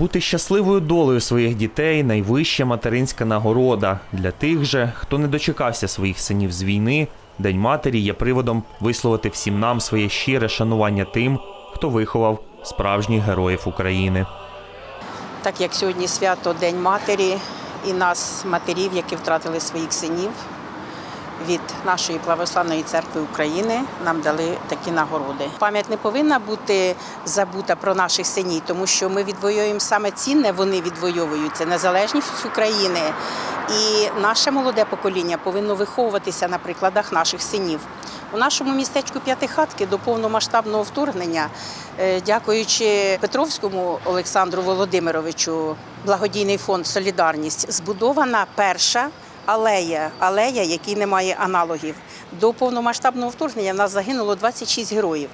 Бути щасливою долею своїх дітей найвища материнська нагорода. Для тих же, хто не дочекався своїх синів з війни, День матері є приводом висловити всім нам своє щире шанування тим, хто виховав справжніх героїв України. Так як сьогодні свято День матері і нас, матерів, які втратили своїх синів, від нашої православної церкви України нам дали такі нагороди. Пам'ять не повинна бути забута про наших синів, тому що ми відвоюємо саме цінне, вони відвоюють це незалежність України. І наше молоде покоління повинно виховуватися на прикладах наших синів. У нашому містечку П'ятихатки до повномасштабного вторгнення, е, дякуючи Петровському Олександру Володимировичу, благодійний фонд Солідарність збудована перша алея, алея, якій немає аналогів. До повномасштабного вторгнення в нас загинуло 26 героїв.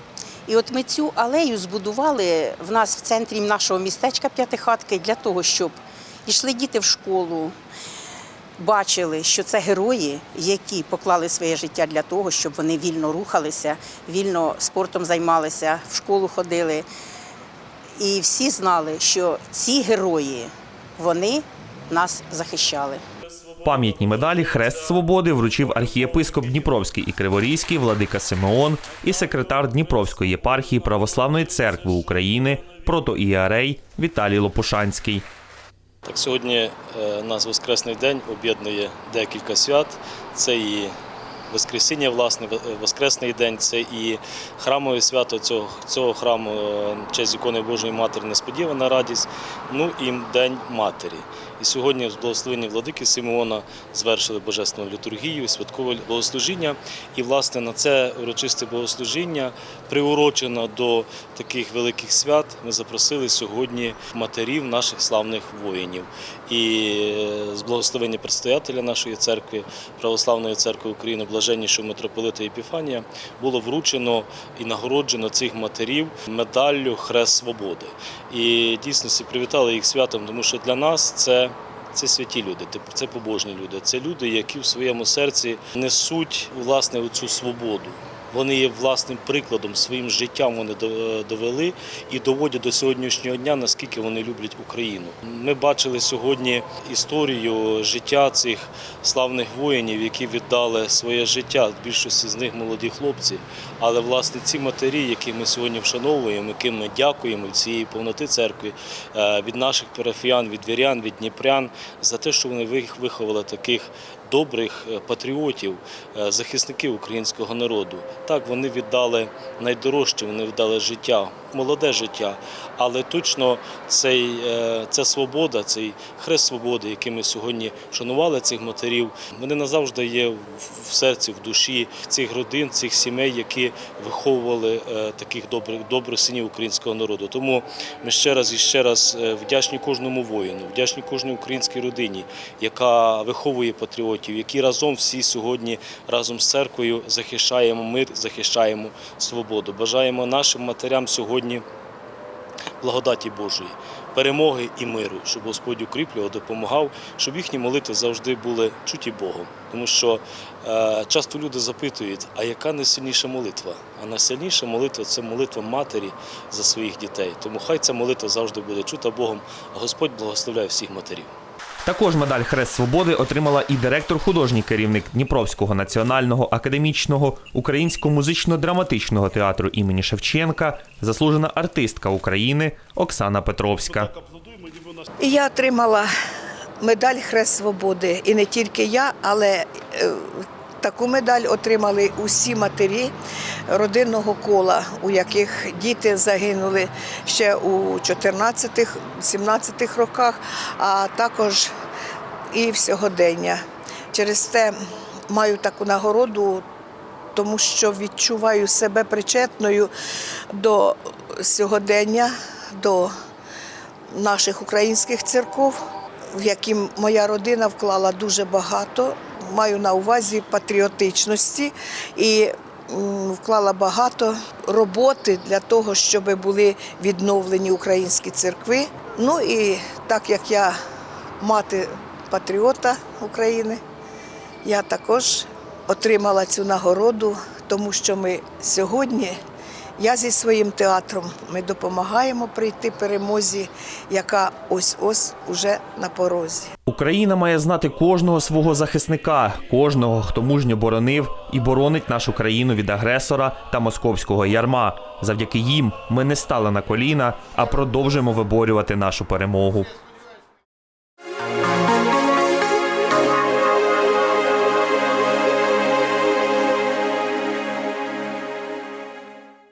І от ми цю алею збудували в нас в центрі нашого містечка П'ятихатки для того, щоб йшли діти в школу, бачили, що це герої, які поклали своє життя для того, щоб вони вільно рухалися, вільно спортом займалися, в школу ходили. І всі знали, що ці герої вони нас захищали. Пам'ятні медалі Хрест Свободи вручив архієпископ Дніпровський і Криворізький Владика Симеон і секретар Дніпровської єпархії Православної церкви України протоіарей Віталій Лопушанський. Так, сьогодні е, нас Воскресний день об'єднує декілька свят. Це і Воскресіння, власне, Воскресний день, це і храмове свято цього, цього храму, е, честь ікони Божої Матері, несподівана радість, ну і День Матері. І сьогодні з благословення владики Симеона звершили божественну літургію, святкове богослужіння. І, власне, на це урочисте богослужіння, приурочено до таких великих свят, ми запросили сьогодні матерів наших славних воїнів. І е, з благословення предстоятеля нашої церкви, Православної церкви України, блаженнішого митрополита Епіфанія, було вручено і нагороджено цих матерів медаллю Хрест Свободи. І дійсно привітали їх святом, тому що для нас це. Це святі люди, це побожні люди. Це люди, які в своєму серці несуть власне цю свободу. Вони є власним прикладом, своїм життям вони до- довели і доводять до сьогоднішнього дня, наскільки вони люблять Україну. Ми бачили сьогодні історію життя цих славних воїнів, які віддали своє життя. Більшості з них молоді хлопці. Але власне ці матері, які ми сьогодні вшановуємо, яким ми дякуємо цієї повноти церкви, е, від наших парафіян, від вірян, від дніпрян, за те, що вони вих- виховали таких добрих е, патріотів, е, захисників українського народу. Так, вони віддали найдорожче, вони віддали життя, молоде життя. Але точно цей, е, ця свобода, цей хрест свободи, який ми сьогодні шанували цих матерів, вони назавжди є в- серці, в душі цих родин, цих сімей, які виховували е, таких добрих, добрих синів українського народу. Тому ми ще раз і ще раз е, вдячні кожному воїну, вдячні кожній українській родині, яка виховує патріотів, які разом всі сьогодні разом з церквою захищаємо мир, захищаємо свободу. Бажаємо нашим матерям сьогодні благодаті Божої, перемоги і миру, щоб Господь укріплював, допомагав, щоб їхні молитви завжди були чуті Богом. Тому що е, часто люди запитують, а яка найсильніша молитва? А найсильніша молитва це молитва матері за своїх дітей. Тому хай ця молитва завжди буде чута Богом, а Господь благословляє всіх матерів. Також медаль Хрест Свободи отримала і директор художній керівник Дніпровського національного академічного українського музично-драматичного театру імені Шевченка, заслужена артистка України Оксана Петровська. Я отримала медаль Хрест Свободи. І не тільки я, але е, таку медаль отримали усі матері родинного кола, у яких діти загинули ще у 14-17 роках, а також і в сьогодення. Через те маю таку нагороду, тому що відчуваю себе причетною до сьогодення, до наших українських церков, в які моя родина вклала дуже багато. Маю на увазі патріотичності і вклала багато роботи для того, щоб були відновлені українські церкви. Ну і так як я мати патріота України, я також отримала цю нагороду, тому що ми сьогодні Я зі своїм театром ми допомагаємо прийти перемозі, яка ось ось уже на порозі. Україна має знати кожного свого захисника, кожного, хто мужньо боронив і боронить нашу країну від агресора та московського ярма. Завдяки їм ми не стали на коліна, а продовжуємо виборювати нашу перемогу.